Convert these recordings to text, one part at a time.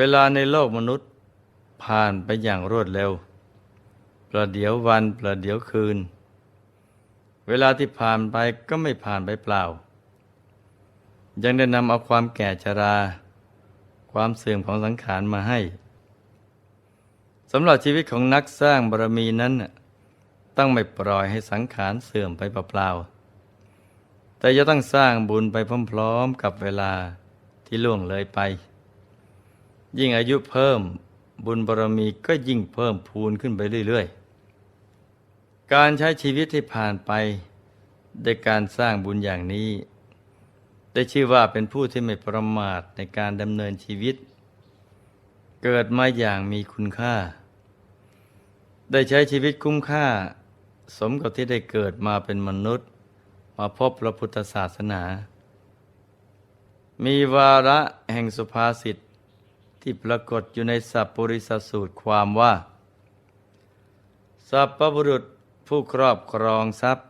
เวลาในโลกมนุษย์ ผ่านไปอย่างรวดเร็ว ประเดี๋ยววันประเดี๋ยวคืน เวลาที่ผ่านไปก็ไม่ผ่านไปเปล่า ยังได้นำเอาความแก่ชรา ความเสื่อมของสังขารมาให้สำหรับชีวิตของนักสร้างบารมีนั้น ต้องไม่ปล่อยให้สังขารเสื่อมไปเปล่าๆแต่จะต้องสร้างบุญไปพร้อมๆกับเวลาที่ล่วงเลยไป ยิ่งอายุเพิ่มบุญบารมีก็ยิ่งเพิ่มพูนขึ้นไปเรื่อย ๆ การใช้ชีวิตที่ผ่านไปด้วยการสร้างบุญอย่างนี้ ได้ชื่อว่าเป็นผู้ที่ไม่ประมาทในการดำเนินชีวิต เกิดมาอย่างมีคุณค่า ได้ใช้ชีวิตคุ้มค่า สมกับที่ได้เกิดมาเป็นมนุษย์ มาพบพระพุทธศาสนา มีวาระแห่งสุภาษิต ที่ปรากฏอยู่ในสัพปริสสูตรความว่า สัพพบุรุษผู้ครอบครองทรัพย์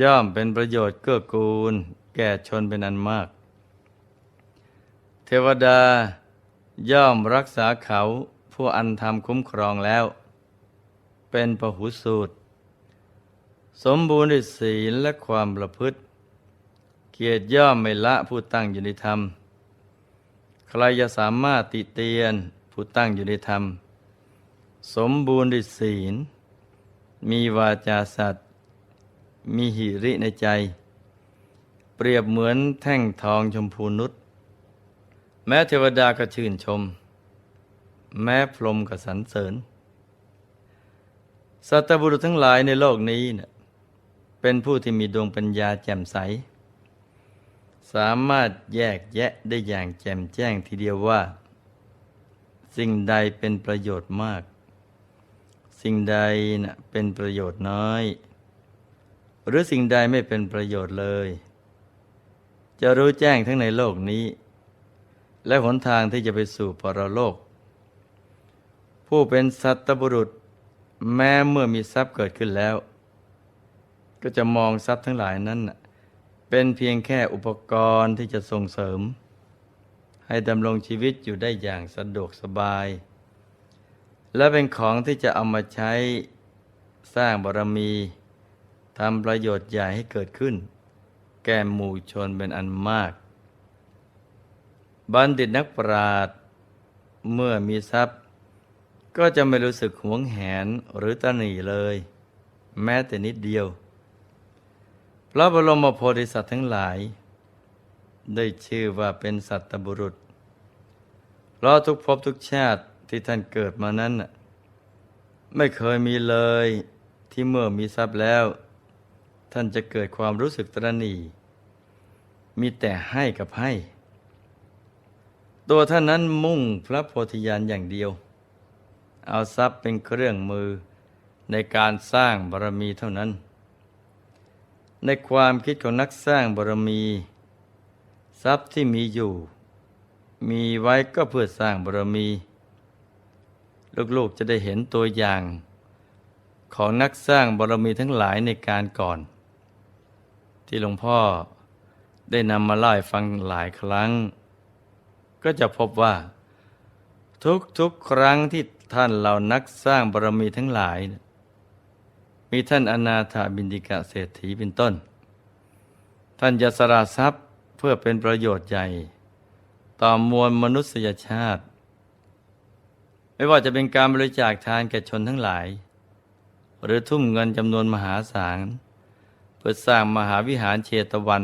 ย่อมเป็นประโยชน์เกื้อกูล แก่ชนเป็นอันมาก เทวดาย่อมรักษาเขาผู้อันธรรมคุ้มครองแล้ว เป็นพหุสูตร สมบูรณ์ด้วยศีลและความประพฤติ เกียรติย่อมไม่ละผู้ตั้งอยู่ในธรรม ใครจะสามารถติเตียนผู้ตั้งอยู่ในธรรม สมบูรณ์ด้วยศีล มีวาจาสัตย์มีหิริในใจ เปรียบเหมือนแท่งทองชมพูนุชแม้เทวดาก็ชื่นชม แม้พรหมก็สรรเสริญ สัตบุรุษทั้งหลายในโลกนี้เนะ่ยเป็นผู้ที่มีดวงปัญญาแจ่มใส สามารถแยกแยะได้อย่างแจ่มแจ้งทีเดียวว่า สิ่งใดเป็นประโยชน์มาก สิ่งใดนะเป็นประโยชน์น้อย หรือสิ่งใดไม่เป็นประโยชน์เลย จะรู้แจ้งทั้งในโลกนี้ และหนทางที่จะไปสู่ปรโลก ผู้เป็นสัตบุรุษ แม้เมื่อมีทรัพย์เกิดขึ้นแล้ว ก็จะมองทรัพย์ทั้งหลายนั้นนะ เป็นเพียงแค่อุปกรณ์ที่จะส่งเสริม ให้ดำรงชีวิตอยู่ได้อย่างสะดวกสบาย และเป็นของที่จะเอามาใช้สร้างบารมีทำประโยชน์ใหญ่ให้เกิดขึ้น แก่หมู่ชนเป็นอันมาก บัณฑิตนักปราชญ์เมื่อมีทรัพย์ ก็จะไม่รู้สึกหวงแหนหรือตระหนี่เลย แม้แต่นิดเดียว พระบรมโพธิสัตว์ทั้งหลาย ได้ชื่อว่าเป็นสัตบุรุษเพราะทุกภพทุกชาติที่ท่านเกิดมานั้น ไม่เคยมีเลยที่เมื่อมีทรัพย์แล้ว ท่านจะเกิดความรู้สึกตระหนี่มีแต่ให้กับให้ ตัวท่านนั้นมุ่งพระโพธิญาณอย่างเดียว เอาทรัพย์เป็นเครื่องมือในการสร้างบารมีเท่านั้น ในความคิดของนักสร้างบารมี ทรัพย์ที่มีอยู่ มีไว้ก็เพื่อสร้างบารมี ลูกๆจะได้เห็นตัวอย่าง ของนักสร้างบารมีทั้งหลายในการก่อน ที่หลวงพ่อได้นำมาเล่าฟังหลายครั้ง ก็จะพบว่า ทุกๆครั้งที่ท่านเหล่านักสร้างบารมีทั้งหลาย มีท่านอนาถาบินดิกะเศรษฐีเป็นต้น ท่านจะสละทรัพย์เพื่อเป็นประโยชน์ใหญ่ ต่อมวลมนุษยชาติ ไม่ว่าจะเป็นการบริจาคทานแก่ชนทั้งหลาย หรือทุ่มเงินจำนวนมหาศาลเพื่อสร้างมหาวิหารเชตวัน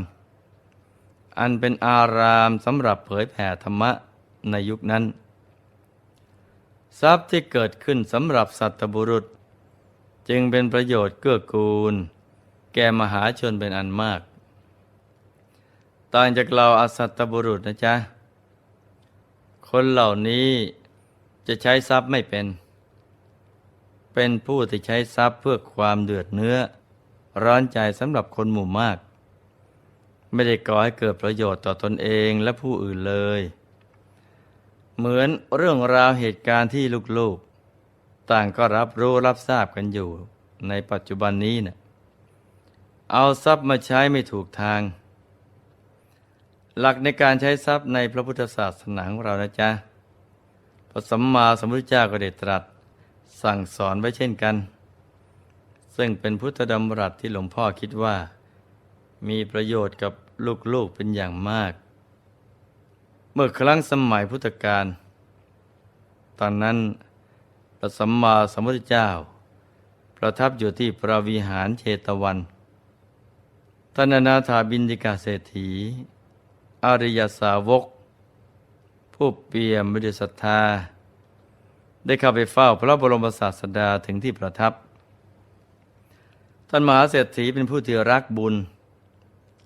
อันเป็นอารามสำหรับเผยแผ่ธรรมะในยุคนั้น ทรัพย์ที่เกิดขึ้นสำหรับสัตบุรุษ จึงเป็นประโยชน์เกื้อกูล แก่มหาชนเป็นอันมาก ต่างจากเราอสัตบุรุษนะจ๊ะ คนเหล่านี้จะใช้ทรัพย์ไม่เป็น เป็นผู้ที่ใช้ทรัพย์เพื่อความเดือดเนื้อ ร้อนใจสำหรับคนหมู่มาก ไม่ได้ก่อให้เกิดประโยชน์ต่อตนเองและผู้อื่นเลย เหมือนเรื่องราวเหตุการณ์ที่ลูก ต่างก็รับรู้รับทราบกันอยู่ในปัจจุบันนี้นะ่ะเอาทรัพย์มาใช้ไม่ถูกทาง หลักในการใช้ทรัพย์ในพระพุทธศาสนาของเรานะจ๊ะพระสัมมาสัมพุทธเจ้าก็ได้ตรัสสั่งสอนไว้เช่นกัน ซึ่งเป็นพุทธดำรัสที่หลวงพ่อคิดว่า มีประโยชน์กับลูกๆเป็นอย่างมาก เมื่อครั้งสมัยพุทธกาลตอนนั้น พระสัมมาสัมพุทธเจ้า ประทับอยู่ที่พระวิหารเชตวันท่านนาถาบินดิกาเศรษฐี อริยสาวก ผู้เปี่ยมด้วยศรัทธา ได้เข้าไปเฝ้าพระบรมศาสดาถึงที่ประทับ ท่านมหาเศรษฐีเป็นผู้ที่รักบุญ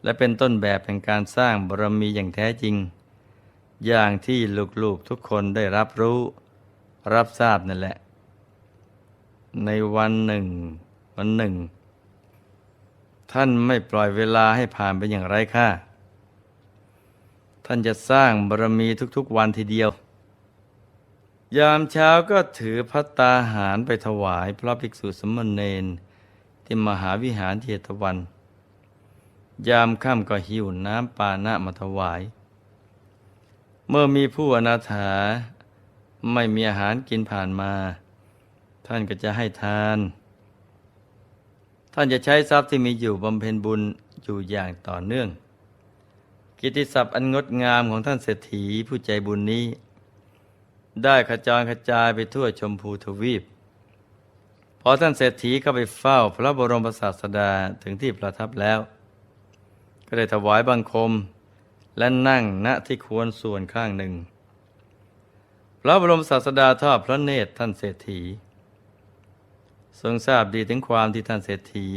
และเป็นต้นแบบแห่งการสร้างบารมีอย่างแท้จริง อย่างที่ลูกๆทุกคนได้รับรู้ รับทราบนั่นแหละ ในวันหนึ่ง วันหนึ่ง ท่านไม่ปล่อยเวลาให้ผ่านไปอย่างไรค่ะท่านจะสร้างบารมีทุกๆวันทีเดียว ยามเช้าก็ถือพัตตาหารไปถวายพระภิกษุสมณเณรที่มหาวิหารเจตวัน ยามค่ำก็หิวน้ำปานะมาถวาย เมื่อมีผู้อนาถา ไม่มีอาหารกินผ่านมา ท่านก็จะให้ทาน ท่านจะใช้ทรัพย์ที่มีอยู่บำเพ็ญบุญอยู่อย่างต่อเนื่อง กิติศัพท์อันงดงามของท่านเศรษฐีผู้ใจบุญนี้ ได้ขจรกระจายไปทั่วชมพูทวีปพอท่านเศรษฐีเข้าไปเฝ้าพระบรมศาสดาถึงที่ประทับแล้ว ก็ได้ถวายบังคม และนั่งณที่ควรส่วนข้างหนึ่ง พระบรมศาสดาทอดพระเนตรท่านเศรษฐี ทรงทราบดีถึงความที่ท่านเศรษฐี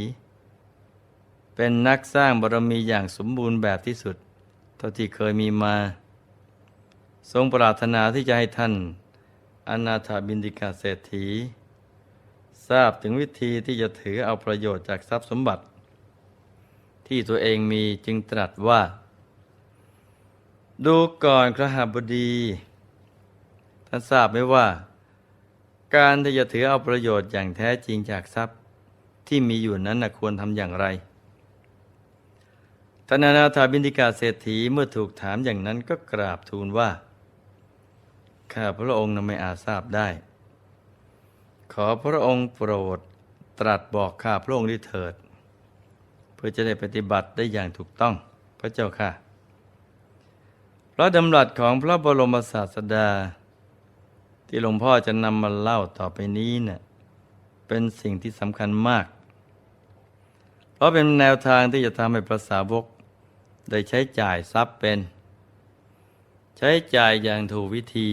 เป็นนักสร้างบารมีอย่างสมบูรณ์แบบที่สุด เท่าที่เคยมีมา ทรงปรารถนาที่จะให้ท่านอนาถาบินดิกาเศรษฐี ทราบถึงวิธีที่จะถือเอาประโยชน์จากทรัพย์สมบัติ ที่ตัวเองมีจึงตรัสว่า ดูก่อนครหบดี ท่านทราบไหมว่า การที่จะถือเอาประโยชน์อย่างแท้จริงจากทรัพย์ที่มีอยู่นั้นนะควรทำอย่างไรท่านอนาถาบินดิกาเศรษฐีเมื่อถูกถามอย่างนั้นก็กราบทูลว่า ข้าพระองค์นั้นไม่อาจทราบได้ ขอพระองค์โปรดตรัสบอกข้าพระองค์ด้วยเถิด เพื่อจะได้ปฏิบัติได้อย่างถูกต้องพระเจ้าค่ะ พระดำรัสของพระบรมศาสดา ที่หลวงพ่อจะนำมาเล่าต่อไปนี้เนะ่ยเป็นสิ่งที่สำคัญมาก เพราะเป็นแนวทางที่จะทำให้พระสาวกได้ใช้จ่ายทรัพย์เป็น ใช้จ่ายอย่างถูกวิธี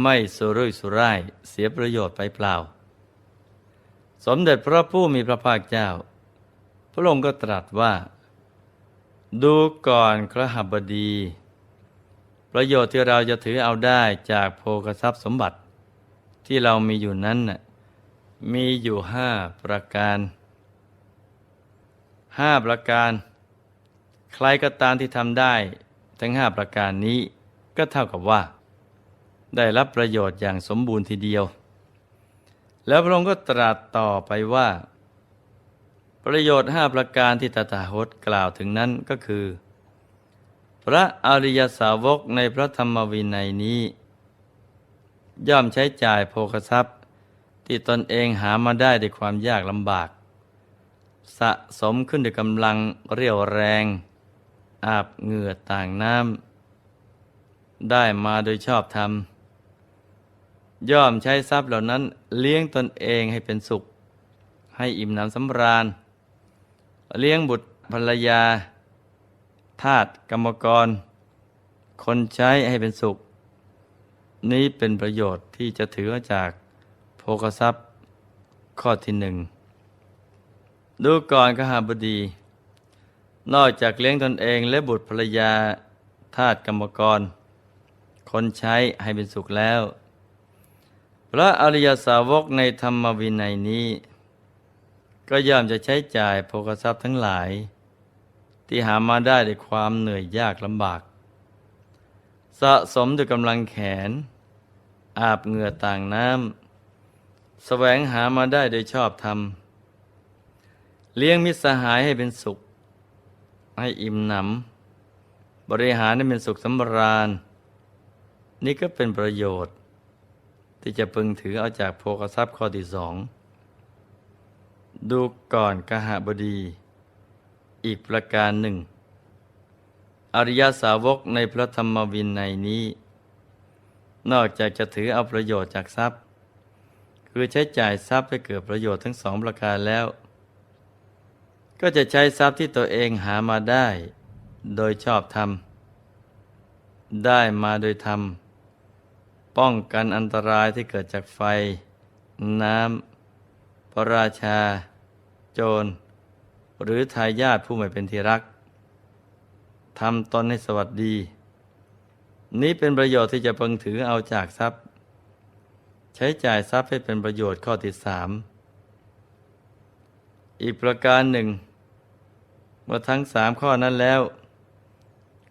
ไม่สุรุ่ยสุร่ายเสียประโยชน์ไปเปล่า สมเด็จพระผู้มีพระภาคเจ้า พระองค์ก็ตรัสว่า ดูก่อนครหบดี ประโยชน์ที่เราจะถือเอาได้จากโภคทรัพย์สมบัติ ที่เรามีอยู่นั้นน่ะมีอยู่ห้าประการห้าประการ ใครก็ตามที่ทำได้ทั้งห้าประการนี้ก็เท่ากับว่า ได้รับประโยชน์อย่างสมบูรณ์ทีเดียว แล้วพระองค์ก็ตรัสต่อไปว่า ประโยชน์ห้าประการที่ตถาคตกล่าวถึงนั้นก็คือ พระอริยสาวกในพระธรรมวินัยนี้ ย่อมใช้จ่ายโภคทรัพย์ ที่ตนเองหามาได้ด้วยความยากลำบาก สะสมขึ้นด้วยกำลังเรี่ยวแรง อาบเหงื่อต่างน้ำได้มาโดยชอบธรรม ย่อมใช้ทรัพย์เหล่านั้นเลี้ยงตนเองให้เป็นสุข ให้อิ่มหนำสำราญ เลี้ยงบุตรภรรยา ทาสกรรมกร คนใช้ให้เป็นสุข นี้เป็นประโยชน์ที่จะถือจากโภคทรัพย์ข้อที่หนึ่งดูก่อนขหาบดี นอกจากเลี้ยงตนเองและบุตรภรรยาทาสกรรมกร คนใช้ให้เป็นสุขแล้ว พระอริยสาวกในธรรมวินัยนี้ ก็ย่อมจะใช้จ่ายโภคทรัพย์ทั้งหลาย ที่หามาได้ด้วยความเหนื่อยยากลำบาก สะสมด้วยกำลังแขน อาบเหงื่อต่างน้ำแสวงหามาได้โดยชอบธรรม เลี้ยงมิตรสหายให้เป็นสุข ให้อิ่มหนำบริหารให้เป็นสุขสำราญ นี่ก็เป็นประโยชน์ ที่จะพึงถือเอาจากโภคทรัพย์ข้อที่สองดูก่อนกหบดี อีกประการหนึ่ง อริยสาวกในพระธรรมวินัยนี้ นอกจากจะถือเอาประโยชน์จากทรัพย์ คือใช้จ่ายทรัพย์ให้เกิดประโยชน์ทั้งสองประการแล้ว ก็จะใช้ทรัพย์ที่ตัวเองหามาได้ โดยชอบธรรม ได้มาโดยธรรม ป้องกันอันตรายที่เกิดจากไฟ น้ำพระราชา โจร หรือทายาทผู้ไม่เป็นที่รักทำตนให้สวัสดี นี้เป็นประโยชน์ที่จะพึงถือเอาจากทรัพย์ ใช้จ่ายทรัพย์ให้เป็นประโยชน์ข้อที่สามอีกประการหนึ่งเมื่อทั้งสามข้อนั้นแล้ว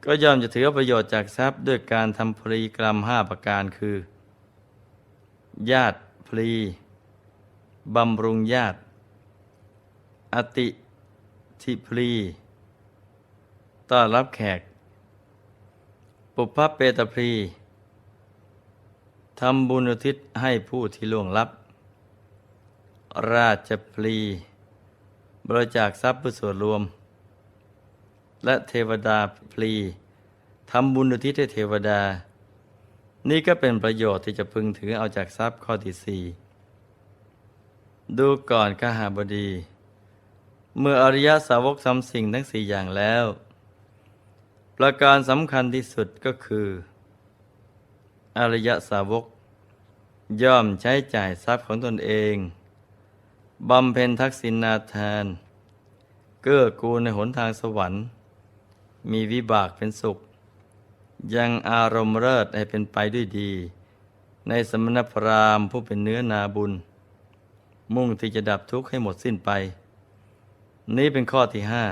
ก็ยอมจะถือประโยชน์จากทรัพย์ด้วยการทำพรีกรรมห้าประการคือ ญาติพลีบำรุงญาติ อติ ทิพลีต้อนรับแขก ปุพพเปตพลีทำบุญอุทิศให้ผู้ที่ล่วงลับ ราชพลี บริจาคทรัพย์เพื่อส่วนรวม และเทวดาพลีทำบุญอุทิศให้เทวดา นี่ก็เป็นประโยชน์ที่จะพึงถือเอาจากทรัพย์ข้อที่สี่ดูก่อนข้าหาบดี เมื่ออริยสาวกทำสิ่งทั้งสี่อย่างแล้ว ประการสำคัญที่สุดก็คือ อริยสาวก ย่อมใช้จ่ายทรัพย์ของตนเองบำเพ็ญทักษิณาทาน เกื้อกูลในหนทางสวรรค์ มีวิบากเป็นสุข ยังอารมณ์เลิศให้เป็นไปด้วยดี ในสมณพราหมณ์ผู้เป็นเนื้อนาบุญ มุ่งที่จะดับทุกข์ให้หมดสิ้นไป นี้เป็นข้อที่ห้า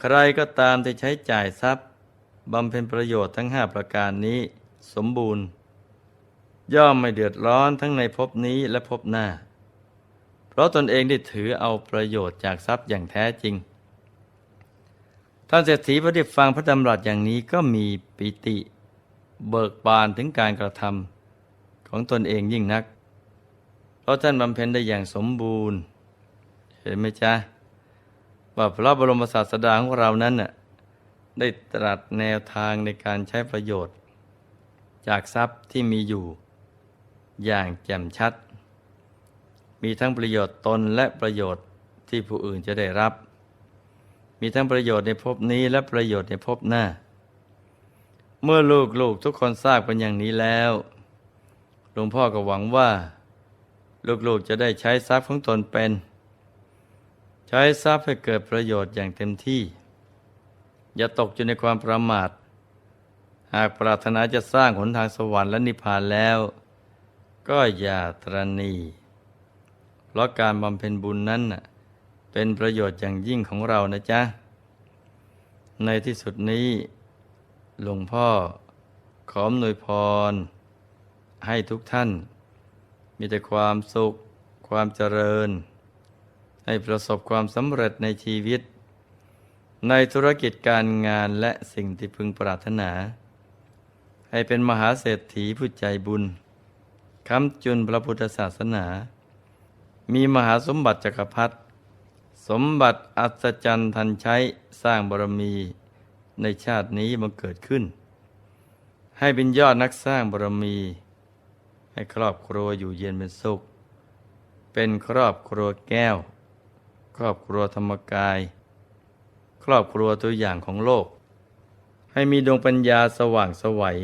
ใครก็ตามที่ใช้จ่ายทรัพย์บำเพ็ญประโยชน์ทั้งห้าประการนี้สมบูรณ์ ย่อมไม่เดือดร้อนทั้งในภพนี้และภพหน้า เพราะตนเองได้ถือเอาประโยชน์จากทรัพย์อย่างแท้จริง ท่านเศรษฐีพอได้ฟังพระดำรัสอย่างนี้ก็มีปิติ เบิกบานถึงการกระทำของตนเองยิ่งนัก เพราะท่านบำเพ็ญได้อย่างสมบูรณ์ เห็นไหมจ๊ะว่าพระบรมศาสดาของเรานั้นน่ะได้ตรัสแนวทางในการใช้ประโยชน์ จากทรัพย์ที่มีอยู่ อย่างแจ่มชัด มีทั้งประโยชน์ตนและประโยชน์ที่ผู้อื่นจะได้รับ มีทั้งประโยชน์ในภพนี้และประโยชน์ในภพหน้า เมื่อลูกๆทุกคนทราบกันอย่างนี้แล้วหลวงพ่อก็หวังว่า ลูกๆจะได้ใช้ทรัพย์ของตนเป็น ช้ทรัพย์ให้เกิดประโยชน์อย่างเต็มที่ อย่าตกอยู่ในความประมาท หากปรารถนาจะสร้างหนทางสวรรค์และนิพพานแล้ว ก็อย่าตรณีเพราะการบำเพ็ญบุญนั้นเป็นประโยชน์อย่างยิ่งของเรานะจ๊ะ ในที่สุดนี้ หลวงพ่อขออำนวยพร ให้ทุกท่าน มีแต่ความสุข ความเจริญ ให้ประสบความสำเร็จในชีวิต ในธุรกิจการงานและสิ่งที่พึงปรารถนา ให้เป็นมหาเศรษฐีผู้ใจบุญค้ำจุนพระพุทธศาสนา มีมหาสมบัติจักรพรรดิสมบัติอัศจรรย์ทันใช้สร้างบารมีในชาตินี้บังเกิดขึ้น ให้เป็นยอดนักสร้างบารมี ให้ครอบครัวอยู่เย็นเป็นสุข เป็นครอบครัวแก้ว ครอบครัวธรรมกาย ครอบครัวตัวอย่างของโลก ให้มีดวงปัญญาสว่างสวัย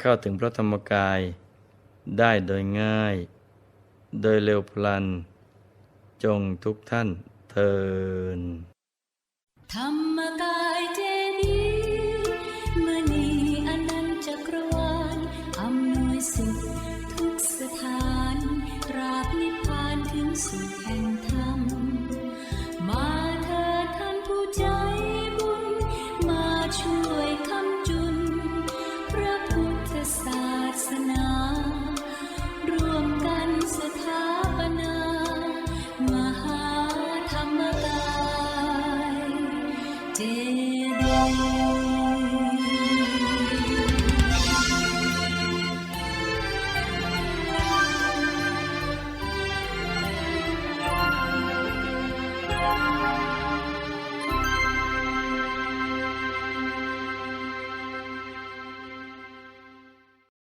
เข้าถึงพระธรรมกาย ได้โดยง่าย โดยเร็วพลัน จงทุกท่านเทินธรรมกายเจดีย์มณีอนันตจักรวาลอำนวยสุขทุกสถานราบนิพพานถึงสุขแห่งธรรม